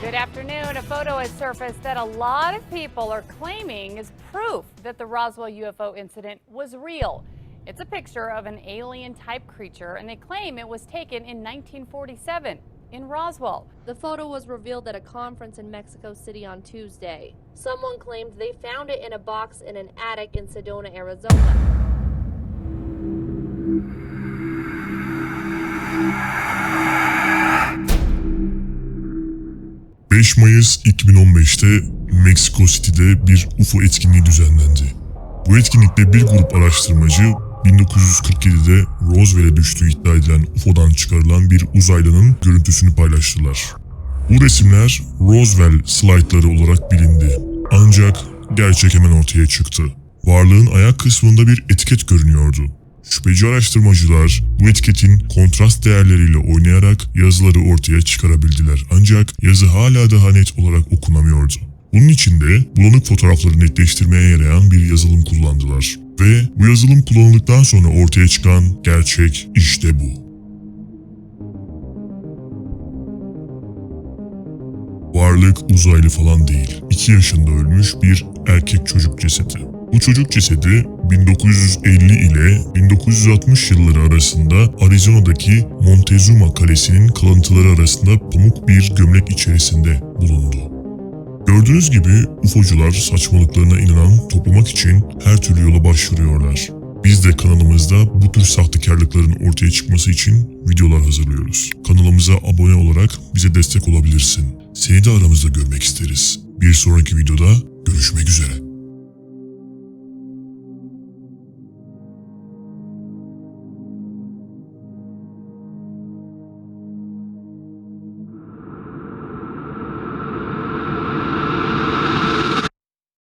Good afternoon. A photo has surfaced that a lot of people are claiming is proof that the Roswell UFO incident was real. It's a picture of an alien type creature, and they claim it was taken in 1947 in Roswell. The photo was revealed at a conference in Mexico City on Tuesday. Someone claimed they found it in a box in an attic in Sedona, Arizona. ...5 Mayıs 2015'te Meksiko City'de bir UFO etkinliği düzenlendi. Bu etkinlikte bir grup araştırmacı 1947'de Roswell'e düştüğü iddia edilen UFO'dan çıkarılan bir uzaylının görüntüsünü paylaştılar. Bu resimler Roswell slaytları olarak bilindi. Ancak gerçek hemen ortaya çıktı. Varlığın ayak kısmında bir etiket görünüyordu. Şüpheci araştırmacılar bu etiketin kontrast değerleriyle oynayarak yazıları ortaya çıkarabildiler. Ancak yazı hala daha net olarak okunamıyordu. Bunun için de bulanık fotoğrafları netleştirmeye yarayan bir yazılım kullandılar. Ve bu yazılım kullanıldıktan sonra ortaya çıkan gerçek işte bu. Varlık uzaylı falan değil. 2 yaşında ölmüş bir erkek çocuk cesedi. Bu çocuk cesedi 1950 ile 1960 yılları arasında Arizona'daki Montezuma Kalesi'nin kalıntıları arasında pamuk bir gömlek içerisinde bulundu. Gördüğünüz gibi UFO'cular saçmalıklarına inanan toplamak için her türlü yola başvuruyorlar. Biz de kanalımızda bu tür sahtekarlıkların ortaya çıkması için videolar hazırlıyoruz. Kanalımıza abone olarak bize destek olabilirsin. Seni de aramızda görmek isteriz. Bir sonraki videoda görüşmek üzere.